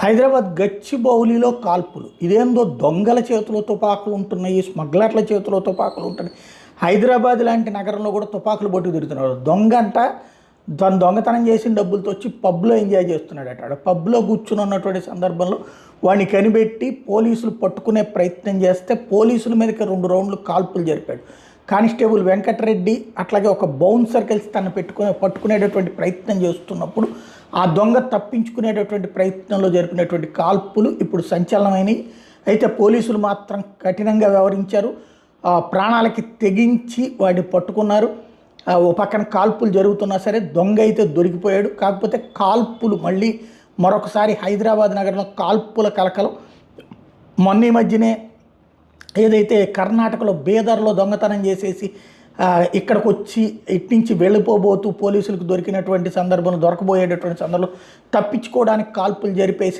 హైదరాబాద్ గచ్చిబౌలిలో కాల్పులు. ఇదేందో దొంగల చేతిలో తుపాకులు ఉంటున్నాయి స్మగ్లర్ల చేతిలో తుపాకులు ఉంటున్నాయి. హైదరాబాద్ లాంటి నగరంలో కూడా తుపాకులు పట్టు తిరుగుతున్నారు దొంగ అంట దాని దొంగతనం చేసిన డబ్బులతో వచ్చి పబ్లో ఎంజాయ్ చేస్తున్నాడట ఆడ పబ్లో కూర్చుని ఉన్నటువంటి సందర్భంలో వాడిని కనిపెట్టి పోలీసులు పట్టుకునే ప్రయత్నం చేస్తే పోలీసుల మీదకి రెండు రౌండ్లు కాల్పులు జరిపాడు. కానిస్టేబుల్ వెంకటరెడ్డి అట్లాగే ఒక బౌన్సర్ కలిసి తను పెట్టుకునే పట్టుకునేటటువంటి ప్రయత్నం చేస్తున్నప్పుడు ఆ దొంగ తప్పించుకునేటటువంటి ప్రయత్నంలో జరిపినటువంటి కాల్పులు ఇప్పుడు సంచలనమైనవి అయితే పోలీసులు మాత్రం కఠినంగా వ్యవహరించారు. ప్రాణాలకి తెగించి వాడిని పట్టుకున్నారు. ఓ పక్కన కాల్పులు జరుగుతున్నా సరే దొంగ అయితే దొరికిపోయాడు. కాకపోతే కాల్పులు మళ్ళీ మరొకసారి హైదరాబాద్ నగరంలో కాల్పుల కలకలం. మొన్న ఈ మధ్యనే ఏదైతే కర్ణాటకలో బేదర్లో దొంగతనం చేసేసి ఇక్కడికి వచ్చి ఇటు నుంచి వెళ్ళిపోబోతూ పోలీసులకు దొరికినటువంటి సందర్భంలో దొరకబోయేటటువంటి సందర్భంలో తప్పించుకోవడానికి కాల్పులు జరిపేసిన